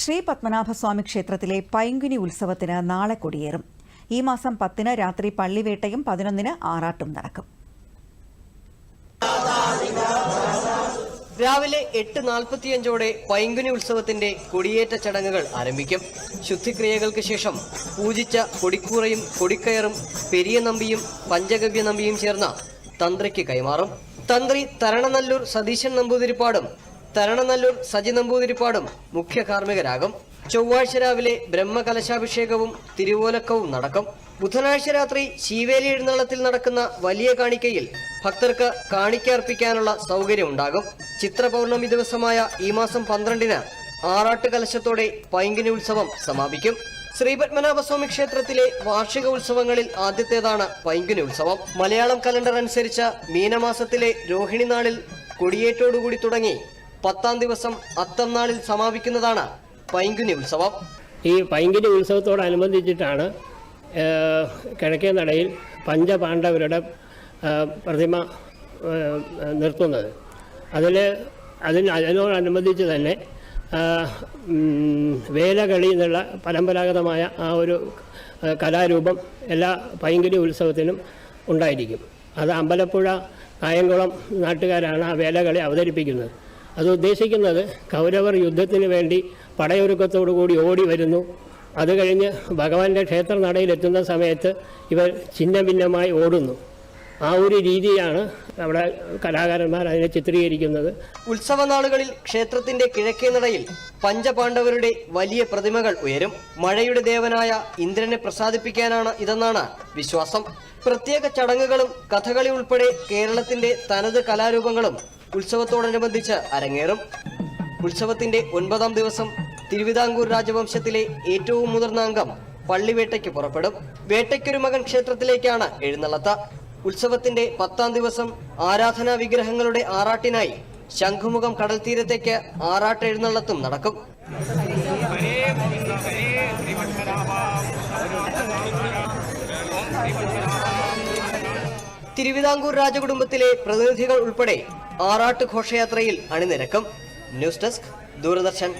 ശ്രീ പത്മനാഭസ്വാമി ക്ഷേത്രത്തിലെ പൈങ്കുനി ഉത്സവത്തിന് നാളെ കൊടിയേറും. ഈ മാസം പത്തിന് രാത്രി പള്ളിവേട്ടയും പതിനൊന്നിന് ആറാട്ടും നടക്കും. രാവിലെ എട്ട് നാൽപ്പത്തിയഞ്ചോടെ പൈങ്കുനി ഉത്സവത്തിന്റെ കൊടിയേറ്റ ചടങ്ങുകൾ ആരംഭിക്കും. ശുദ്ധിക്രിയകൾക്ക് ശേഷം പൂജിച്ച കൊടിക്കൂറയും കൊടിക്കയറും പെരിയ നമ്പിയും പഞ്ചഗവ്യ നമ്പിയും ചേർന്ന തന്ത്രിക്ക് കൈമാറും. തന്ത്രി തരണനല്ലൂർ സതീശൻ നമ്പൂതിരിപ്പാടും തരണനല്ലൂർ സജി നമ്പൂതിരിപ്പാടും മുഖ്യ കാർമ്മികരാകും. ചൊവ്വാഴ്ച രാവിലെ ബ്രഹ്മകലശാഭിഷേകവും തിരുവോലക്കവും നടക്കും. ബുധനാഴ്ച രാത്രി ശീവേലി എഴുന്നള്ളത്തിൽ നടക്കുന്ന വലിയ കാണിക്കയിൽ ഭക്തർക്ക് കാണിക്ക അർപ്പിക്കാനുള്ള സൗകര്യമുണ്ടാകും. ചിത്ര പൗർണമി ദിവസമായ ഈ മാസം പന്ത്രണ്ടിന് ആറാട്ട് കലശത്തോടെ പൈങ്കിനി ഉത്സവം സമാപിക്കും. ശ്രീപത്മനാഭസ്വാമി ക്ഷേത്രത്തിലെ വാർഷിക ഉത്സവങ്ങളിൽ ആദ്യത്തേതാണ് പൈങ്കിനി ഉത്സവം. മലയാളം കലണ്ടർ അനുസരിച്ച മീനമാസത്തിലെ രോഹിണി നാളിൽ കൊടിയേറ്റോടുകൂടി തുടങ്ങി പത്താം ദിവസം അത്തം നാളിൽ സമാപിക്കുന്നതാണ് പൈങ്കുനി ഉത്സവം. ഈ പൈങ്കുനി ഉത്സവത്തോടനുബന്ധിച്ചിട്ടാണ് കിഴക്കേ നടയിൽ പഞ്ചപാണ്ഡവരുടെ പ്രതിമ നിർത്തുന്നത്. അതിൽ അതിന് അതിനോടനുബന്ധിച്ച് തന്നെ വേലകളി എന്നുള്ള പരമ്പരാഗതമായ ആ ഒരു കലാരൂപം എല്ലാ പൈങ്കുനി ഉത്സവത്തിനും ഉണ്ടായിരിക്കും. അത് അമ്പലപ്പുഴ കായംകുളം നാട്ടുകാരാണ് ആ വേലകളി അവതരിപ്പിക്കുന്നത്. അത് ഉദ്ദേശിക്കുന്നത് കൗരവർ യുദ്ധത്തിന് വേണ്ടി പടയൊരുക്കത്തോടു കൂടി ഓടി വരുന്നു. അത് കഴിഞ്ഞ് ഭഗവാന്റെ ക്ഷേത്ര നടയിലെത്തുന്ന സമയത്ത് ഇവർ ഛിന്ന ഭിന്നമായി ഓടുന്നു. ആ ഒരു രീതിയാണ് നമ്മുടെ കലാകാരന്മാർ അതിനെ ചിത്രീകരിക്കുന്നത്. ഉത്സവ നാളുകളിൽ ക്ഷേത്രത്തിന്റെ കിഴക്കേ നടയിൽ പഞ്ചപാണ്ഡവരുടെ വലിയ പ്രതിമകൾ ഉയരും. മഴയുടെ ദേവനായ ഇന്ദ്രനെ പ്രസാദിപ്പിക്കാനാണ് ഇതെന്നാണ് വിശ്വാസം. പ്രത്യേക ചടങ്ങുകളും കഥകളി ഉൾപ്പെടെ കേരളത്തിന്റെ തനത് കലാരൂപങ്ങളും ഉത്സവത്തോടനുബന്ധിച്ച് അരങ്ങേറും. ഉത്സവത്തിന്റെ ഒൻപതാം ദിവസം തിരുവിതാംകൂർ രാജവംശത്തിലെ ഏറ്റവും മുതിർന്ന അംഗം പള്ളിവേട്ടയ്ക്ക് പുറപ്പെടും. വേട്ടയ്ക്കൊരു മകൻ ക്ഷേത്രത്തിലേക്കാണ് എഴുന്നള്ളത്ത. ഉത്സവത്തിന്റെ പത്താം ദിവസം ആരാധനാ വിഗ്രഹങ്ങളുടെ ആറാട്ടിനായി ശംഖുമുഖം കടൽ തീരത്തേക്ക് ആറാട്ട് എഴുന്നള്ളത്തും നടക്കും. തിരുവിതാംകൂർ രാജകുടുംബത്തിലെ പ്രതിനിധികൾ ഉൾപ്പെടെ ആറാട്ട് ഘോഷയാത്രയിൽ അണിനിരക്കും. News desk Doordarshan.